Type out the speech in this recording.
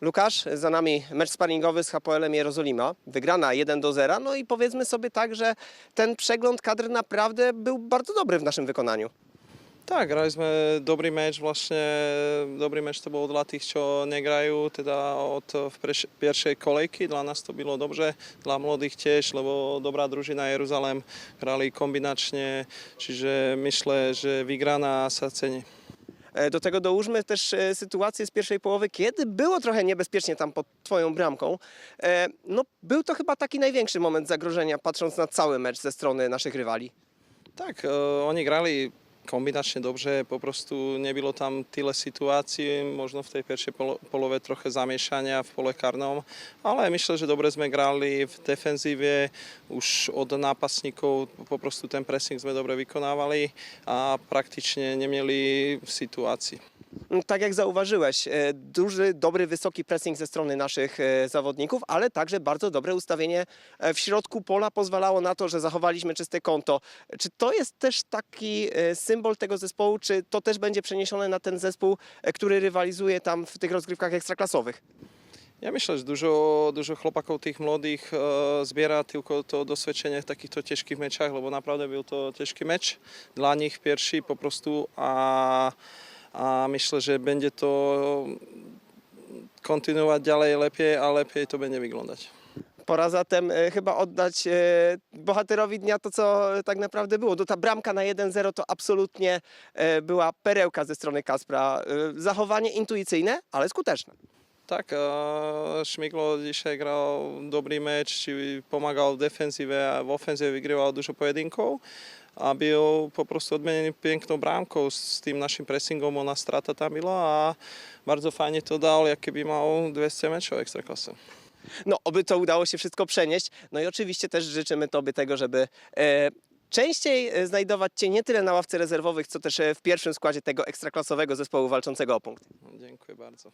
Lukasz, za nami mecz sparingowy z HPL-em Jerozolima. Wygrana 1 do 0. No i powiedzmy sobie tak, że ten przegląd kadry naprawdę był bardzo dobry w naszym wykonaniu. Tak, grali sme dobrý meč, vlastne dobrý meč to bol dla tých, čo negrajú, teda od pierwszej kolejky, dla nás to bylo dobře, dla mladých tiež, lebo dobrá družina Jeruzalém, hrali kombinačne, čiže myślę, že vygraná sa cení. E, Do tego dołóżmy też e, sytuację z pierwszej połowy, kiedy było trochę niebezpiecznie tam pod twoją bramką. E, No, był to chyba taki największy moment zagrożenia, patrząc na cały mecz ze strony naszych rywali. Tak, oni grali kombinačne dobře, poprostu nebylo tam tyle situácií, možno v tej polo- polove trochę zamiešania v pole karnom, ale myślę, že dobre sme grali v defenzíve, už od nápasníkov poprostu ten pressing sme dobre vykonávali a praktične nemieli situácií. Tak jak zauważyłeś, e, duży, dobry, wysoki pressing ze strony naszych e, zawodników, ale także bardzo dobre ustawienie e, w środku pola pozwalało na to, że zachowaliśmy czyste konto. Czy to jest też taki symbol tego zespołu, czy to też będzie przeniesione na ten zespół, który rywalizuje tam w tych rozgrywkach ekstraklasowych? Ja myślę, že dużo, dużo chłopakov tých mladých e, zbiera tylko to dosvedčenie v takýchto ťažkých mečách, lebo naprawdę byl to ťažký meč dla nich pierwszy po prostu a, a myślę, že będzie to kontynuować dalej lepiej, a lepiej to będzie wyglądać. Pora zatem e, chyba oddać e, bohaterowi dnia to, co tak naprawdę było. To ta bramka na 1-0 to absolutnie e, była perełka ze strony Kaspra. Zachowanie intuicyjne, ale skuteczne. Tak, Šmiglo dzisiaj grał dobrý meč, či pomáhal v defenzíve a v ofenzíve vygrával dużo pojedynkov a byl po prostu odmenený pěknou brámkou s tým naším pressingom, ona strata tam byla a bardzo fajnie to dal, jak keby mal 200 mečov v ekstraklase. No, oby to udało się wszystko przenieść. No i oczywiście też życzymy Tobie tego, żeby e, częściej e, znajdować Cię nie tyle na ławce rezerwowych, co też e, w pierwszym składzie tego ekstraklasowego zespołu walczącego o punkt. Dziękuję bardzo.